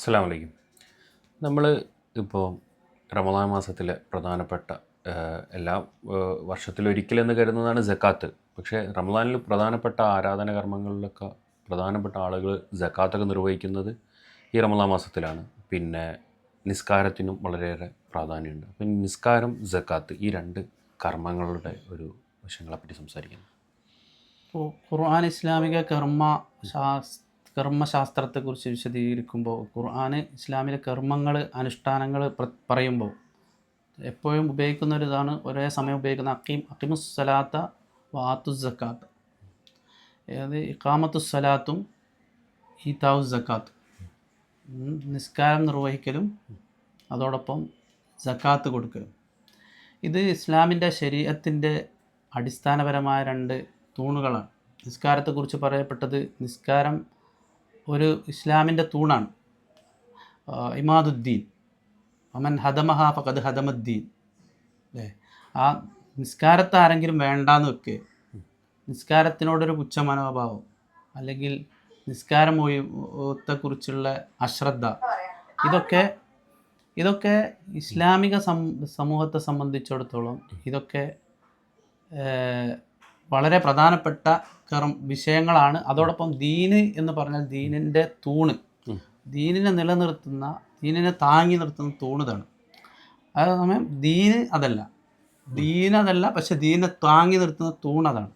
അസ്സാം വലൈക്കും നമ്മൾ ഇപ്പോൾ റമദാൻ മാസത്തിലെ പ്രധാനപ്പെട്ട എല്ലാ വർഷത്തിലൊരിക്കലെന്ന് കരുതുന്നതാണ് ജക്കാത്ത് പക്ഷേ റമദാനിൽ പ്രധാനപ്പെട്ട ആരാധന കർമ്മങ്ങളിലൊക്കെ പ്രധാനപ്പെട്ട ആളുകൾ ജക്കാത്തൊക്കെ നിർവഹിക്കുന്നത് ഈ റമദാൻ മാസത്തിലാണ്. പിന്നെ നിസ്കാരത്തിനും വളരെയേറെ പ്രാധാന്യമുണ്ട്. അപ്പം നിസ്കാരം ജക്കാത്ത് ഈ രണ്ട് കർമ്മങ്ങളുടെ ഒരു വശങ്ങളെപ്പറ്റി സംസാരിക്കുന്നു ഇപ്പോൾ ഖുർആൻ ഇസ്ലാമിക കർമ്മ ശാസ് കർമ്മശാസ്ത്രത്തെക്കുറിച്ച് വിശദീകരിക്കുമ്പോൾ ഖുർആൻ ഇസ്ലാമിലെ കർമ്മങ്ങൾ അനുഷ്ഠാനങ്ങൾ പറയുമ്പോൾ എപ്പോഴും ഉപയോഗിക്കുന്ന ഒരു ഇതാണ് ഒരേ സമയം ഉപയോഗിക്കുന്ന അക്കീം അക്കിമുസ്സലാത്ത വാത്തു സക്കാത്ത് അതായത് ഇക്കാമത്തുസ്സലാത്തും ഈതാവു സക്കാത്തും ഉം, നിസ്കാരം നിർവഹിക്കലും അതോടൊപ്പം സക്കാത്ത് കൊടുക്കലും. ഇത് ഇസ്ലാമിന്റെ ശരീരത്തിന്റെ അടിസ്ഥാനപരമായ രണ്ട് തൂണുകളാണ്. നിസ്കാരത്തെക്കുറിച്ച് പറയപ്പെട്ടത് നിസ്കാരം ഒരു ഇസ്ലാമിന്റെ തൂണാണ്. ഇമാദുദ്ദീൻ. അമൻ ഹദമഹ ഫഖദ് ഹദമുദ്ദീൻ. അല്ലേ? ആ നിസ്കാരത്തെ ആരെങ്കിലും വേണ്ടാന്ന് വെക്കുക നിസ്കാരത്തിനോടൊരു പുച്ഛ മനോഭാവം അല്ലെങ്കിൽ നിസ്കാരം ഒഴിവത്തെക്കുറിച്ചുള്ള അശ്രദ്ധ. ഇതൊക്കെ ഇതൊക്കെ ഇസ്ലാമിക സമൂഹത്തെ സംബന്ധിച്ചിടത്തോളം ഇതൊക്കെ വളരെ പ്രധാനപ്പെട്ട വിഷയങ്ങളാണ്. അതോടൊപ്പം ദീന് എന്ന് പറഞ്ഞാൽ ദീനിന്റെ തൂണ്. ദീനിനെ നിലനിർത്തുന്ന ദീനിനെ താങ്ങി നിർത്തുന്ന തൂണിതാണ്. അതേസമയം ദീന് അതല്ല. ദീനതല്ല അതല്ല പക്ഷെ ദീനെ താങ്ങി നിർത്തുന്ന തൂണതാണ്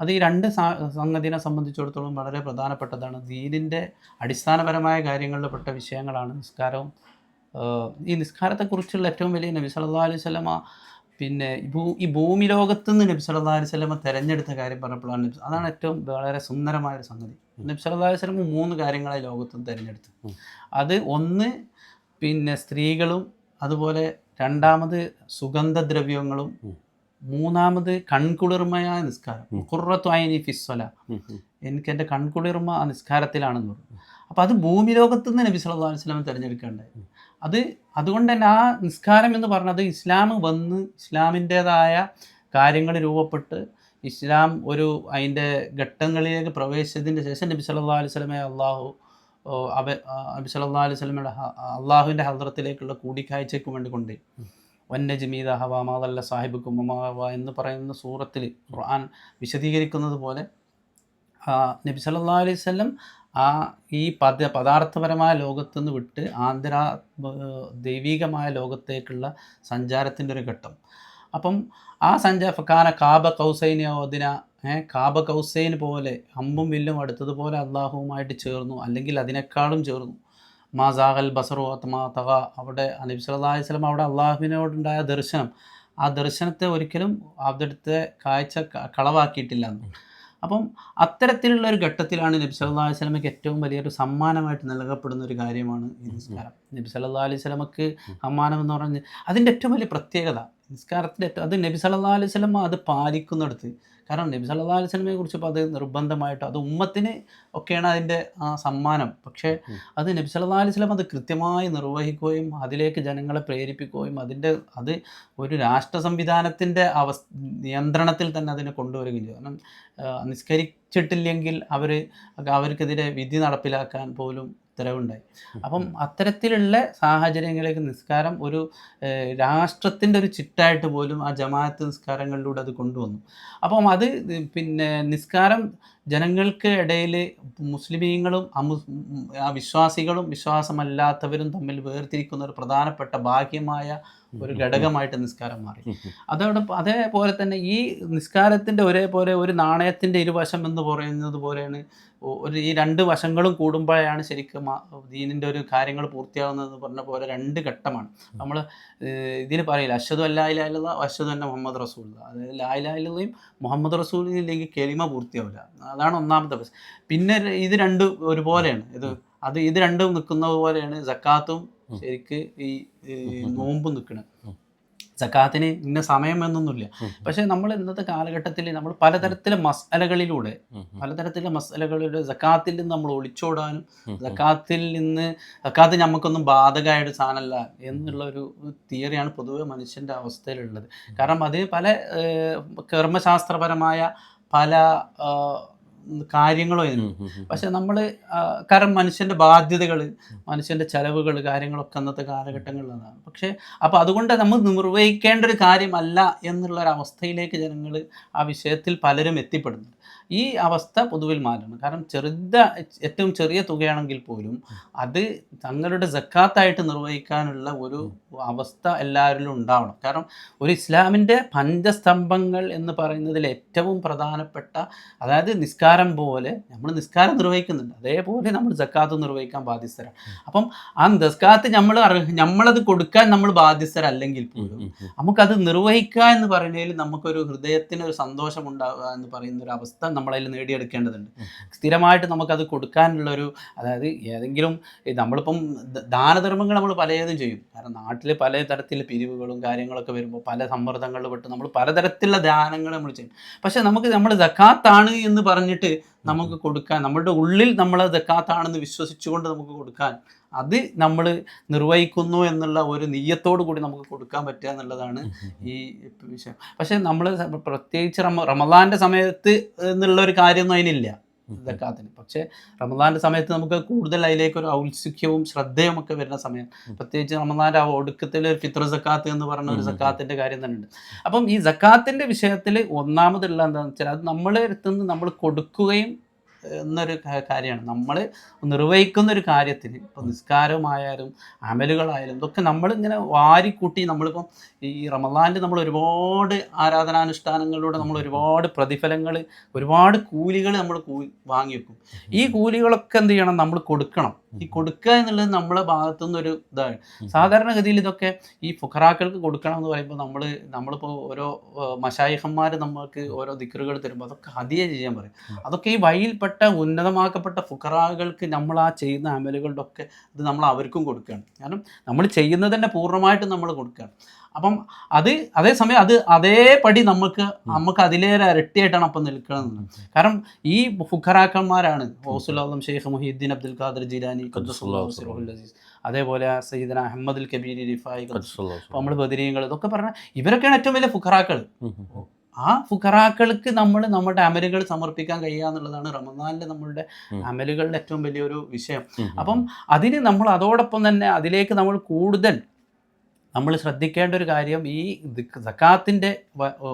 അത് ഈ രണ്ട് സംഗതിനെ സംബന്ധിച്ചിടത്തോളം വളരെ പ്രധാനപ്പെട്ടതാണ്. ദീനിന്റെ അടിസ്ഥാനപരമായ കാര്യങ്ങളിൽ പെട്ട വിഷയങ്ങളാണ് നിസ്കാരവും. ഈ നിസ്കാരത്തെക്കുറിച്ചുള്ള ഏറ്റവും വലിയ നബി സല്ലല്ലാഹു അലൈഹി വസല്ലമ പിന്നെ ഈ ഭൂ ഈ ഭൂമി ലോകത്ത് നിന്ന് നബി സല്ലല്ലാഹു അലൈഹി വസല്ലമ തിരഞ്ഞെടുത്ത കാര്യം പറഞ്ഞപ്പോഴാണ് നബി- അതാണ് ഏറ്റവും വളരെ സുന്ദരമായ ഒരു സംഗതി നബി സല്ലല്ലാഹു അലൈഹി വസല്ലമ മൂന്ന് കാര്യങ്ങളെ ലോകത്ത് നിന്ന് തിരഞ്ഞെടുത്തു അത് ഒന്ന് പിന്നെ സ്ത്രീകളും അതുപോലെ രണ്ടാമത് സുഗന്ധദ്രവ്യങ്ങളും. മൂന്നാമത് കൺകുളിർമയായ നിസ്കാരം. ഐനി ഫിസ്വല. എനിക്ക് എന്റെ കൺകുളിർമ ആ നിസ്കാരത്തിലാണെന്ന് പറഞ്ഞു. അപ്പോൾ അത് ഭൂമി ലോകത്ത് നിന്ന് നബി സല്ലല്ലാഹു അലൈഹി വസല്ലം തിരഞ്ഞെടുക്കേണ്ടത് അത് അതുകൊണ്ട് തന്നെ ആ നിസ്കാരം എന്ന് പറഞ്ഞത് ഇസ്ലാം വന്ന് ഇസ്ലാമിന്റേതായ കാര്യങ്ങൾ രൂപപ്പെട്ട് ഇസ്ലാം ഒരു അതിന്റെ ഘട്ടങ്ങളിലേക്ക് പ്രവേശിച്ചതിന് ശേഷം നബി സല്ലാ അലൈഹി സ്വലമെ അള്ളാഹു അബ നബി സല്ലാ അലൈഹി സ്വലമയുടെ അള്ളാഹുവിന്റെ ഹദ്രത്തിലേക്കുള്ള കൂടിക്കാഴ്ചയ്ക്ക് വേണ്ടി കൊണ്ട് വന്യജമീദ ഹവ മാതല്ല സാഹിബ് കുമ്മമാവ എന്ന് പറയുന്ന സൂറത്തിൽ ഖുർആൻ വിശദീകരിക്കുന്നത് പോലെ നബി സല്ലാ അലൈഹി വസല്ലം ആ ഈ പദ പദാർത്ഥപരമായ ലോകത്തു നിന്ന് വിട്ട് ആന്തര ദൈവീകമായ ലോകത്തേക്കുള്ള സഞ്ചാരത്തിന്റെ ഒരു ഘട്ടം. അപ്പം ആ സഞ്ചാര കാന കാബ കൗസൈനോദിന ഏഹ് കാബ കൗസൈൻ പോലെ അമ്പും വില്ലും അടുത്തതുപോലെ അള്ളാഹുവുമായിട്ട് ചേർന്നു അല്ലെങ്കിൽ അതിനേക്കാളും ചേർന്നു. മാ സാഹൽ ബസറു അത്മാ തക അവിടെ നബി സല്ലല്ലാഹു അലൈഹി വസല്ലം അവിടെ അള്ളാഹുവിനോടുണ്ടായ ദർശനം. ആ ദർശനത്തെ ഒരിക്കലും അവിടുത്തെ കാഴ്ച കളവാക്കിയിട്ടില്ല അപ്പം അത്തരത്തിലുള്ള ഒരു ഘട്ടത്തിലാണ് നബി സല്ലാ അലൈഹി സ്വലമയ്ക്ക് ഏറ്റവും വലിയൊരു സമ്മാനമായിട്ട് നൽകപ്പെടുന്ന ഒരു കാര്യമാണ് ഈ നിസ്കാരം. നബി സല്ലാ അലൈഹി സ്വലമക്ക് സമ്മാനം എന്ന് പറഞ്ഞ് അതിന്റെ ഏറ്റവും വലിയ പ്രത്യേകത നിസ്കാരത്തിന്റെ ഏറ്റവും അത് നബി സല്ലാ അലൈഹി സ്വലം അത് പാലിക്കുന്നിടത്ത്. കാരണം നബി സല്ലല്ലാഹു അലൈഹി സ്വലമയെ കുറിച്ച് ഇപ്പോൾ അത് നിർബന്ധമായിട്ട് അത് ഉമ്മത്തിന് ഒക്കെയാണ് അതിന്റെ ആ സമ്മാനം. പക്ഷേ അത് നബി സല്ലല്ലാഹു അലൈഹി സ്വലം അത് കൃത്യമായി നിർവഹിക്കുകയും അതിലേക്ക് ജനങ്ങളെ പ്രേരിപ്പിക്കുകയും അതിന്റെ അത് ഒരു രാഷ്ട്ര സംവിധാനത്തിന്റെ അവസ് നിയന്ത്രണത്തിൽ തന്നെ അതിനെ കൊണ്ടുവരികയും ചെയ്തു. കാരണം നിസ്കരിച്ചിട്ടില്ലെങ്കിൽ അവർ അവർക്കെതിരെ വിധി നടപ്പിലാക്കാൻ പോലും ഉത്തരവുണ്ടായി. അപ്പം അത്തരത്തിലുള്ള സാഹചര്യങ്ങളിലേക്ക് നിസ്കാരം ഒരു രാഷ്ട്രത്തിന്റെ ഒരു ചിട്ടായിട്ട് പോലും ആ ജമാഅത്ത് നിസ്കാരങ്ങളിലൂടെ അത് കൊണ്ടുവന്നു. അപ്പം അത് പിന്നെ നിസ്കാരം ജനങ്ങൾക്ക് ഇടയിൽ മുസ്ലിമീങ്ങളും വിശ്വാസികളും വിശ്വാസമല്ലാത്തവരും തമ്മിൽ വേർതിരിക്കുന്ന ഒരു പ്രധാനപ്പെട്ട ഭാഗ്യമായ ഒരു ഘടകമായിട്ട് നിസ്കാരം മാറി. അതോടൊപ്പം അതേപോലെ തന്നെ ഈ നിസ്കാരത്തിന്റെ ഒരേപോലെ ഒരു നാണയത്തിന്റെ ഇരുവശം എന്ന് പറയുന്നത് പോലെയാണ് ഒരു ഈ രണ്ട് വശങ്ങളും കൂടുമ്പോഴാണ് ശരിക്കും ദീനിന്റെ ദീനിന്റെ ഒരു കാര്യങ്ങൾ പൂർത്തിയാകുന്നത് പറഞ്ഞ പോലെ രണ്ട് ഘട്ടമാണ്. നമ്മൾ ഇതിൽ പറയില്ല അശ്വതു അല്ലായില്ല അശ്വതു തന്നെ മുഹമ്മദ് റസൂൽ അതായത് ലായിലായില്ലയും മുഹമ്മദ് റസൂലില്ലെങ്കിൽ കെളിമ പൂർത്തിയാവില്ല. അതാണ് ഒന്നാമത്തെ പ്രശ്നം. പിന്നെ ഇത് രണ്ട് ഒരുപോലെയാണ്. ഇത് അത് ഇത് രണ്ടും നിൽക്കുന്നത് പോലെയാണ്. സക്കാത്തും ശരിക്ക് ഈ നോമ്പ് നിൽക്കണം സക്കാത്തിന് ഇന്ന സമയം എന്നൊന്നുമില്ല. പക്ഷെ നമ്മൾ ഇന്നത്തെ കാലഘട്ടത്തിൽ നമ്മൾ പലതരത്തിലെ മസലകളിലൂടെ. പലതരത്തിലെ മസലകളിലൂടെ സക്കാത്തിൽ നിന്ന് നമ്മൾ ഒളിച്ചോടാനും. സക്കാത്തിൽ നിന്ന് സക്കാത്ത് നമുക്കൊന്നും ബാധകമായ ഒരു സാധനമല്ല എന്നുള്ള ഒരു തിയറിയാണ് പൊതുവെ മനുഷ്യന്റെ അവസ്ഥയിലുള്ളത്. കാരണം അത് പല കർമ്മശാസ്ത്രപരമായ പല കാര്യങ്ങളോ ഇതിന്. പക്ഷെ നമ്മൾ കാരണം മനുഷ്യന്റെ ബാധ്യതകൾ മനുഷ്യന്റെ ചെലവുകൾ കാര്യങ്ങളൊക്കെ അന്നത്തെ കാലഘട്ടങ്ങളിലാണ് പക്ഷെ അപ്പോൾ അതുകൊണ്ട് നമ്മൾ നിർവഹിക്കേണ്ട ഒരു കാര്യമല്ല എന്നുള്ള ഒരു അവസ്ഥയിലേക്ക് ജനങ്ങൾ ആ വിഷയത്തിൽ പലരും എത്തിപ്പെടുന്നു ഈ അവസ്ഥ പൊതുവിൽ മാറ്റണം കാരണം ചെറുത ഏറ്റവും ചെറിയ തുകയാണെങ്കിൽ പോലും അത് തങ്ങളുടെ ജക്കാത്തായിട്ട് നിർവഹിക്കാനുള്ള ഒരു അവസ്ഥ എല്ലാവരിലും ഉണ്ടാവണം. കാരണം ഒരു ഇസ്ലാമിന്റെ പഞ്ചസ്തംഭങ്ങൾ എന്ന് പറയുന്നതിൽ ഏറ്റവും പ്രധാനപ്പെട്ട അതായത് നിസ്കാരം പോലെ നമ്മൾ നിസ്കാരം നിർവഹിക്കുന്നുണ്ട്. അതേപോലെ നമ്മൾ ജക്കാത്ത് നിർവഹിക്കാൻ ബാധ്യസ്ഥരാണ്. അപ്പം ആ ജക്കാത്ത് നമ്മൾ നമ്മളത് കൊടുക്കാൻ നമ്മൾ ബാധ്യസ്ഥരല്ലെങ്കിൽ പോലും നമുക്കത് നിർവഹിക്കുക എന്ന് പറയുന്നതിൽ നമുക്കൊരു ഹൃദയത്തിന് ഒരു സന്തോഷം ഉണ്ടാവുക എന്ന് പറയുന്ന ഒരു അവസ്ഥ നമ്മളതിൽ നേടിയെടുക്കേണ്ടതുണ്ട്. സ്ഥിരമായിട്ട് നമുക്കത് കൊടുക്കാനുള്ള ഒരു അതായത് ഏതെങ്കിലും നമ്മളിപ്പം ദാനധർമ്മങ്ങൾ നമ്മൾ പലതും ചെയ്യും. കാരണം നാട്ടിൽ പല തരത്തിൽ പിരിവുകളും കാര്യങ്ങളൊക്കെ വരുമ്പോൾ പല സമ്മർദ്ദങ്ങളിൽ പെട്ട് നമ്മൾ പലതരത്തിലുള്ള ദാനങ്ങൾ നമ്മൾ ചെയ്യും. പക്ഷെ നമുക്ക് നമ്മൾ ജക്കാത്താണ് എന്ന് പറഞ്ഞിട്ട് നമുക്ക് കൊടുക്കാൻ നമ്മളുടെ ഉള്ളിൽ നമ്മൾ ജക്കാത്താണെന്ന് വിശ്വസിച്ചുകൊണ്ട് നമുക്ക് കൊടുക്കാൻ അത് നമ്മൾ നിർവഹിക്കുന്നു എന്നുള്ള ഒരു നീയത്തോടു കൂടി നമുക്ക് കൊടുക്കാൻ പറ്റുക എന്നുള്ളതാണ് ഈ വിഷയം. പക്ഷെ നമ്മൾ പ്രത്യേകിച്ച് റമ റമദാന്റെ സമയത്ത് എന്നുള്ള ഒരു കാര്യമൊന്നും അതിനില്ല. ജക്കാത്തിന് പക്ഷേ റമദാന്റെ സമയത്ത് നമുക്ക് കൂടുതൽ അതിലേക്ക് ഒരു ഔത്സുഖ്യവും ശ്രദ്ധയും ഒക്കെ വരുന്ന സമയം. പ്രത്യേകിച്ച് റമദാന്റെ ആ ഒടുക്കത്തിൽ ഒരു ഫിത്ര സക്കാത്ത് എന്ന് പറഞ്ഞ ഒരു സക്കാത്തിന്റെ സക്കാത്തിന്റെ കാര്യം തന്നെ ഉണ്ട്. അപ്പം ഈ സക്കാത്തിന്റെ വിഷയത്തിൽ ഒന്നാമതുള്ള എന്താണെന്ന് വെച്ചാൽ അത് നമ്മളെ അടുത്തുനിന്ന് നമ്മൾ കൊടുക്കുകയും എന്നൊരു കാര്യമാണ്. നമ്മൾ നിർവഹിക്കുന്ന ഒരു കാര്യത്തിന് ഇപ്പോൾ നിസ്കാരമായാലും അമലുകളായാലും ഇതൊക്കെ നമ്മളിങ്ങനെ വാരിക്കൂട്ടി നമ്മളിപ്പം ഈ റമദാനിൽ നമ്മൾ ഒരുപാട് ആരാധനാനുഷ്ഠാനങ്ങളിലൂടെ നമ്മൾ ഒരുപാട് പ്രതിഫലങ്ങൾ ഒരുപാട് കൂലികൾ നമ്മൾ വാങ്ങി വെക്കും ഈ കൂലികളൊക്കെ എന്ത് ചെയ്യണം? നമ്മൾ കൊടുക്കണം. ഈ കൊടുക്കുക എന്നുള്ളത് നമ്മളെ ഭാഗത്തുനിന്ന് ഒരു ഇതാണ്. സാധാരണഗതിയിൽ ഇതൊക്കെ ഈ ഫുഖറാക്കൾക്ക് കൊടുക്കണം എന്ന് പറയുമ്പോൾ നമ്മൾ നമ്മളിപ്പോൾ ഓരോ മഷായിഹന്മാർ നമ്മൾക്ക് ഓരോ ദിക്കറുകൾ തരുമ്പോൾ അതൊക്കെ ഹതിയെ ചെയ്യാൻ പറയും. അതൊക്കെ ഈ വഴിയിൽപ്പെട്ട ഉന്നതമാക്കപ്പെട്ട ഫുഖറാകൾക്ക് നമ്മൾ ആ ചെയ്യുന്ന അമലുകളുടെ ഒക്കെ ഇത് നമ്മൾ അവർക്കും കൊടുക്കുകയാണ്. കാരണം നമ്മൾ ചെയ്യുന്നത് തന്നെ പൂർണമായിട്ടും നമ്മൾ കൊടുക്കുകയാണ്. അപ്പം അത് അതേസമയം അത് അതേപടി നമുക്ക് നമുക്ക് അതിലേറെ ഇരട്ടിയായിട്ടാണ് അപ്പം നിൽക്കുന്നത്. കാരണം ഈ ഫുഖറാക്കന്മാരാണ് ഹൗസുലാദം ഷെയ്ഖ് മുഹീദ്ദീൻ അബ്ദുൽ ഖാദർ ജിലാനി അസീസ് അതേപോലെ സയ്യിദന അഹമ്മദ് അൽ കബീരി റിഫായി നമ്മൾ ബദരീങ്ങൾ ഇതൊക്കെ പറഞ്ഞാൽ ഇവരൊക്കെയാണ് ഏറ്റവും വലിയ ഫുഖറാക്കൾ ആ ഫുഖറാക്കൾക്ക് നമ്മൾ നമ്മുടെ അമലുകൾ സമർപ്പിക്കാൻ കഴിയുക എന്നുള്ളതാണ് റമദാനിലെ നമ്മളുടെ അമലുകളുടെ ഏറ്റവും വലിയൊരു വിഷയം. അപ്പം അതിന് നമ്മൾ അതോടൊപ്പം തന്നെ അതിലേക്ക് നമ്മൾ കൂടുതൽ നമ്മൾ ശ്രദ്ധിക്കേണ്ട ഒരു കാര്യം ഈ സക്കാത്തിന്റെ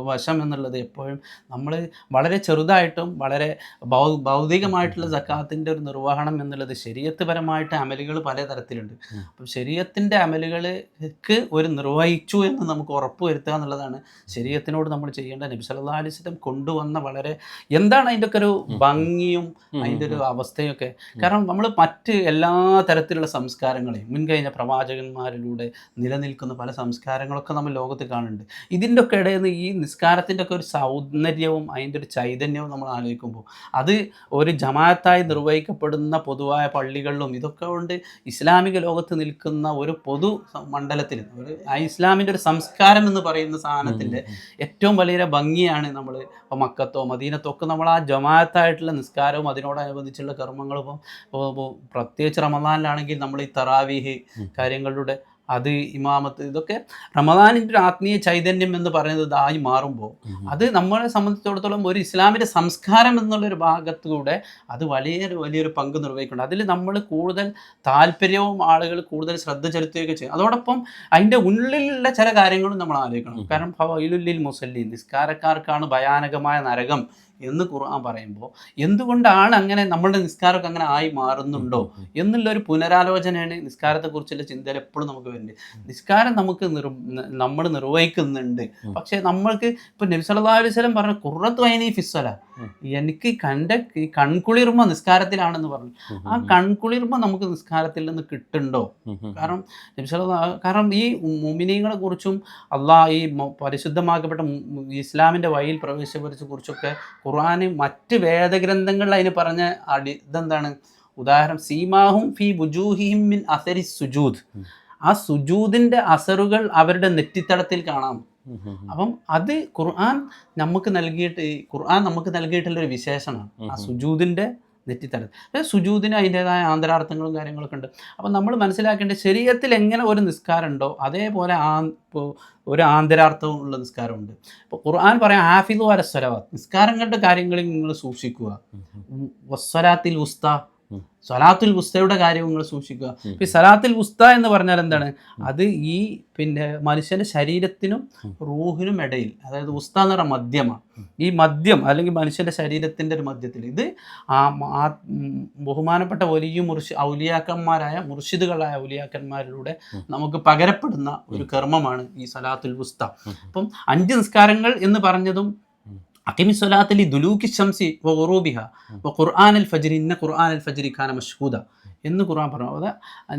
വശം എന്നുള്ളത് എപ്പോഴും നമ്മൾ വളരെ ചെറുതായിട്ടും വളരെ ഭൗ ഭൗതികമായിട്ടുള്ള സക്കാത്തിന്റെ ഒരു നിർവഹണം എന്നുള്ളത് ശരീരത്ത്പരമായിട്ട് അമലുകൾ പലതരത്തിലുണ്ട്. അപ്പം ശരീരത്തിന്റെ അമലുകൾക്ക് ഒരു നിർവഹിച്ചു എന്ന് നമുക്ക് ഉറപ്പ് വരുത്തുക എന്നുള്ളതാണ് ശരീരത്തിനോട് നമ്മൾ ചെയ്യേണ്ട നബി സല്ലല്ലാഹു അലൈഹി വസല്ലം കൊണ്ടുവന്ന വളരെ എന്താണ് അതിന്റെ ഒക്കെ ഒരു ഭംഗിയും അതിന്റെ ഒരു അവസ്ഥയും ഒക്കെ കാരണം നമ്മൾ മറ്റ് എല്ലാ തരത്തിലുള്ള സംസ്കാരങ്ങളെയും മുൻകഴിഞ്ഞ പ്രവാചകന്മാരിലൂടെ നിലനിൽക്കുന്ന പല സംസ്കാരങ്ങളൊക്കെ നമ്മൾ ലോകത്ത് കാണുന്നുണ്ട് ഇതിന്റെ ഒക്കെ ഇടയിൽ നിന്ന് ഈ നിസ്കാരത്തിന്റെ ഒക്കെ ഒരു സൗന്ദര്യവും അതിന്റെ ഒരു ചൈതന്യവും നമ്മൾ ആലോചിക്കുമ്പോൾ അത് ഒരു ജമാഅത്തായി നിർവഹിക്കപ്പെടുന്ന പൊതുവായ പള്ളികളിലും ഇതൊക്കെ കൊണ്ട് ഇസ്ലാമിക ലോകത്ത് നിൽക്കുന്ന ഒരു പൊതു മണ്ഡലത്തിൽ ഒരു ആ ഇസ്ലാമിന്റെ ഒരു സംസ്കാരം എന്ന് പറയുന്ന സാധനത്തിന്റെ ഏറ്റവും വലിയ ഭംഗിയാണ് നമ്മൾ ഇപ്പോൾ മക്കത്തോ മദീനത്തോ ഒക്കെ നമ്മൾ ആ ജമാഅത്തായിട്ടുള്ള നിസ്കാരവും അതിനോടനുബന്ധിച്ചുള്ള കർമ്മങ്ങളും ഇപ്പോൾ പ്രത്യേകിച്ച് റമദാനിലാണെങ്കിൽ നമ്മൾ ഈ തറാവീഹ് ഉം. അത് ഇമാമത്ത് ഇതൊക്കെ റമദാനിന്റെ ഒരു ആത്മീയ ചൈതന്യം എന്ന് പറയുന്നത് ഇതായി മാറുമ്പോൾ അത് നമ്മളെ സംബന്ധിച്ചിടത്തോളം ഒരു ഇസ്ലാമിന്റെ സംസ്കാരം എന്നുള്ളൊരു ഭാഗത്തുകൂടെ അത് വലിയൊരു വലിയൊരു പങ്ക് നിർവഹിക്കുന്നുണ്ട്. അതിൽ നമ്മൾ കൂടുതൽ താല്പര്യവും ആളുകൾ കൂടുതൽ ശ്രദ്ധ ചെലുത്തുകയൊക്കെ ചെയ്യും. അതോടൊപ്പം അതിന്റെ ഉള്ളിലുള്ള ചില കാര്യങ്ങളും നമ്മൾ ആലോചിക്കണം. കാരണം ഫവൈലുല്ലിൽ മുസല്ലി നിസ്കാരക്കാർക്കാണ് ഭയാനകമായ നരകം എന്ന് ഖുർആൻ പറയുമ്പോൾ എന്തുകൊണ്ടാണ് അങ്ങനെ നമ്മളുടെ നിസ്കാരമൊക്കെ അങ്ങനെ ആയി മാറുന്നുണ്ടോ എന്നുള്ള ഒരു പുനരാലോചനയാണ് നിസ്കാരത്തെക്കുറിച്ചുള്ള ചിന്തയിൽ എപ്പോഴും നമുക്ക് വരുന്നത്. നിസ്കാരം നമുക്ക് നിർ നമ്മൾ നിർവഹിക്കുന്നുണ്ട്. പക്ഷെ നമ്മൾക്ക് ഇപ്പം നബി സല്ലല്ലാഹു അലൈഹി പറഞ്ഞ കുറത്ത് വൈനി ഫിസ്വല. എനിക്ക് കണ്ട കൺകുളിർമ നിസ്കാരത്തിലാണെന്ന് പറഞ്ഞു. ആ കൺകുളിർമ നമുക്ക് നിസ്കാരത്തിൽ നിന്ന് കിട്ടുന്നുണ്ടോ കാരണം കാരണം ഈ മുമിനീങ്ങളെ കുറിച്ചും അള്ളാഹ് ഈ പരിശുദ്ധമാക്കപ്പെട്ട ഇസ്ലാമിന്റെ ഇസ്ലാമിന്റെ വഴിയിൽ പ്രവേശിച്ചവരെ കുറിച്ചൊക്കെ ഖുർആന് മറ്റ് വേദഗ്രന്ഥങ്ങളിൽ അതിന് പറഞ്ഞ അടി ഇതെന്താണ്? ഉദാഹരണം സീമാഹും ഫി ബുജൂഹിം മിൻ അസരി സുജൂദ്. ആ സുജൂദിന്റെ അസറുകൾ അവരുടെ നെറ്റിത്തടത്തിൽ കാണാം. അപ്പം അത് ഖുർആൻ നമുക്ക് നൽകിയിട്ട് ഖുർആൻ നമുക്ക് നൽകിയിട്ടുള്ള ഒരു വിശേഷണമാണ് ആ സുജൂദിന്റെ സുജൂദിന്റെ നെറ്റിത്തടം അതായത് സുജൂദിന് അതിന്റെതായ ആന്തരാർത്ഥങ്ങളും കാര്യങ്ങളൊക്കെ ഉണ്ട്. അപ്പം നമ്മൾ മനസ്സിലാക്കേണ്ടത് ശരീരത്തിൽ എങ്ങനെ ഒരു നിസ്കാരം ഉണ്ടോ അതേപോലെ ആ ഇപ്പോൾ ഒരു ആന്തരാർത്ഥവും ഉള്ള നിസ്കാരമുണ്ട് ഇപ്പോൾ ഖുർആൻ പറയാം ആഫിദ് അല നിസ്കാരം നിസ്കാരങ്ങളുടെ കാര്യങ്ങളിൽ നിങ്ങൾ സൂക്ഷിക്കുക. വസ്വലാത്തിൽ ഉസ്ത ഉം. സ്വലാത്തുൽ ഉസ്തയുടെ കാര്യം നിങ്ങൾ സൂക്ഷിക്കുക. ഈ സലാത്തുൽ ഉസ്ത എന്ന് പറഞ്ഞാൽ എന്താണ് അത് ഈ പിന്നെ മനുഷ്യന്റെ ശരീരത്തിനും റൂഹിനും ഇടയിൽ അതായത് ഉസ്ത എന്ന് പറഞ്ഞ മദ്യമാണ് ഈ മദ്യം അല്ലെങ്കിൽ മനുഷ്യന്റെ ശരീരത്തിന്റെ ഒരു മദ്യത്തിൽ ഇത് ആ ബഹുമാനപ്പെട്ട വലിയ മുർഷി ഔലിയാക്കന്മാരായ മുർഷിദുകളായ ഔലിയാക്കന്മാരിലൂടെ നമുക്ക് പകരപ്പെടുന്ന ഒരു കർമ്മമാണ് ഈ സലാത്തുൽ ഉസ്ത. അപ്പം അഞ്ച് നിസ്കാരങ്ങൾ എന്ന് പറഞ്ഞതും. അക്കിമി സ്വലാത്തലി ദുലൂക്കി ശംസി വറൂബിഹ ഖുർആൻ അൽ ഫജ്രി ഇന്ന ഖുർആൻ അൽ ഫജ്രി ഖാന മഷ്ഹൂദ എന്ന് ഖുർആൻ പറഞ്ഞു. അത്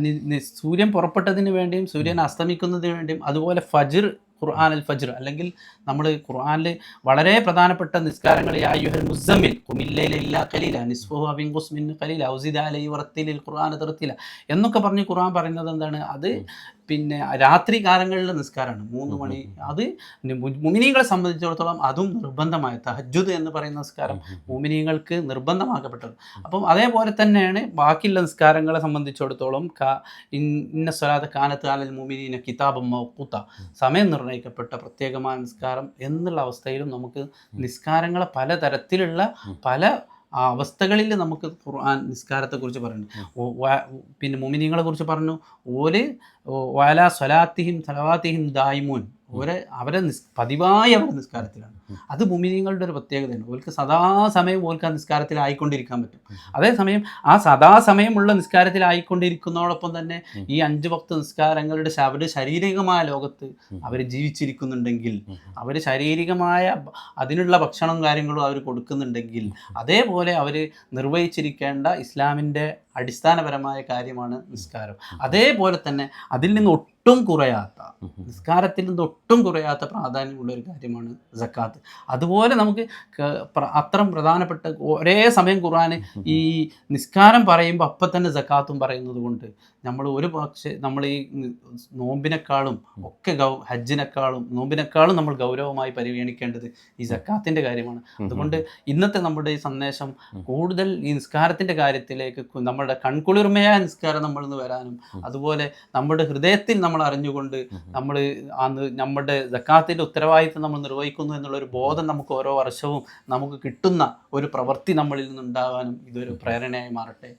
നി- നി- സൂര്യൻ പുറപ്പെട്ടതിന് വേണ്ടിയും സൂര്യൻ അസ്തമിക്കുന്നതിന് വേണ്ടിയും അതുപോലെ ഫജ്ർ ഖുർആൻ അൽ ഫജ്ർ. അല്ലെങ്കിൽ നമ്മൾ ഖുർആനിൽ വളരെ പ്രധാനപ്പെട്ട നിസ്കാരങ്ങൾ യായുഹൽ മുസമ്മിൽ കുമില്ലയില ഇല്ലാ കലീല നിസ്ഫുഹു അബിൻഖുസ് മിൻ കലീല ഔസിദ അലൈ വറത്തിലിൽ ഖുർആൻ തർത്തില എന്നൊക്കെ പറഞ്ഞ് ഖുർആൻ പറയുന്നത് എന്താണ്? അത് പിന്നെ രാത്രി കാലങ്ങളിലെ നിസ്കാരമാണ്. മൂന്ന് മണി. അത് മുമിനീകളെ സംബന്ധിച്ചിടത്തോളം അതും നിർബന്ധമായ തഹജുദ് എന്ന് പറയുന്ന നിസ്കാരം മുമിനീകൾക്ക് നിർബന്ധമാക്കപ്പെട്ടത്. അപ്പം അതേപോലെ തന്നെയാണ് ബാക്കിയുള്ള നിസ്കാരങ്ങളെ സംബന്ധിച്ചിടത്തോളം ഇന്ന സ്വലാത്ത കാനത്ത് ആലൽ മുമിനീന കിതാബം മൗക്കൂത്ത സമയം നിർണയിക്കപ്പെട്ട പ്രത്യേകമായ നിസ്കാരം എന്നുള്ള അവസ്ഥയിലും നമുക്ക് നിസ്കാരങ്ങളെ പലതരത്തിലുള്ള. പല ആ അവസ്ഥകളിൽ നമുക്ക് ഖുർആൻ നിസ്കാരത്തെക്കുറിച്ച് പറയുന്നു പിന്നെ മുമിനിങ്ങളെ കുറിച്ച് പറഞ്ഞു. ഓര് വാല സ്വലാത്തിഹിം സലവാത്തിഹിം ദായിമൂൻ. ഓരെ അവരെ നിസ് പതിവായി അവരുടെ നിസ്കാരത്തിലാണ്. അത് മുമിനിങ്ങളുടെ ഒരു പ്രത്യേകതയാണ്. ഓർക്ക് സദാസമയം ഓർക്ക് ആ നിസ്കാരത്തിലായിക്കൊണ്ടിരിക്കാൻ പറ്റും. അതേസമയം ആ സദാസമയമുള്ള നിസ്കാരത്തിലായിക്കൊണ്ടിരിക്കുന്നതോടൊപ്പം തന്നെ ഈ അഞ്ച് ഭക്ത നിസ്കാരങ്ങളുടെ അവർ അവരുടെ ശാരീരികമായ ലോകത്ത് അവർ ജീവിച്ചിരിക്കുന്നുണ്ടെങ്കിൽ. അവർ ശാരീരികമായ അതിനുള്ള ഭക്ഷണവും കാര്യങ്ങളും അവർ കൊടുക്കുന്നുണ്ടെങ്കിൽ അതേപോലെ അവർ നിർവഹിച്ചിരിക്കേണ്ട ഇസ്ലാമിന്റെ അടിസ്ഥാനപരമായ കാര്യമാണ് നിസ്കാരം. അതേപോലെ തന്നെ അതിൽ നിന്ന് ഒട്ടും കുറയാത്ത നിസ്കാരത്തിൽ നിന്ന് ഒട്ടും കുറയാത്ത പ്രാധാന്യമുള്ള ഒരു കാര്യമാണ് സക്കാത്ത്. അതുപോലെ നമുക്ക് അത്ര പ്രധാനപ്പെട്ട ഒരേ സമയം ഖുർആൻ ഈ നിസ്കാരം പറയുമ്പോൾ അപ്പം തന്നെ സക്കാത്തും പറയുന്നത് കൊണ്ട് നമ്മൾ ഒരു പക്ഷേ നമ്മൾ ഈ നോമ്പിനേക്കാളും ഒക്കെ ഗൗ ഹജ്ജിനേക്കാളും നോമ്പിനേക്കാളും നമ്മൾ ഗൗരവമായി പരിഗണിക്കേണ്ടത് ഈ സക്കാത്തിന്റെ കാര്യമാണ്. അതുകൊണ്ട് ഇന്നത്തെ നമ്മുടെ ഈ സന്ദേശം കൂടുതൽ ഈ നിസ്കാരത്തിന്റെ കാര്യത്തിലേക്ക് നമ്മുടെ കൺകുളിർമയായ നിസ്കാരം നമ്മളിൽ നിന്ന് വരാനും അതുപോലെ നമ്മുടെ ഹൃദയത്തിൽ നമ്മൾ അറിഞ്ഞുകൊണ്ട് നമ്മൾ അന്ന് നമ്മുടെ ജക്കാത്തിന്റെ ഉത്തരവാദിത്വം നമ്മൾ നിർവഹിക്കുന്നു എന്നുള്ള ഒരു ബോധം നമുക്ക് ഓരോ വർഷവും നമുക്ക് കിട്ടുന്ന ഒരു പ്രവൃത്തി നമ്മളിൽ നിന്നുണ്ടാകാനും ഇതൊരു പ്രേരണയായി മാറട്ടെ.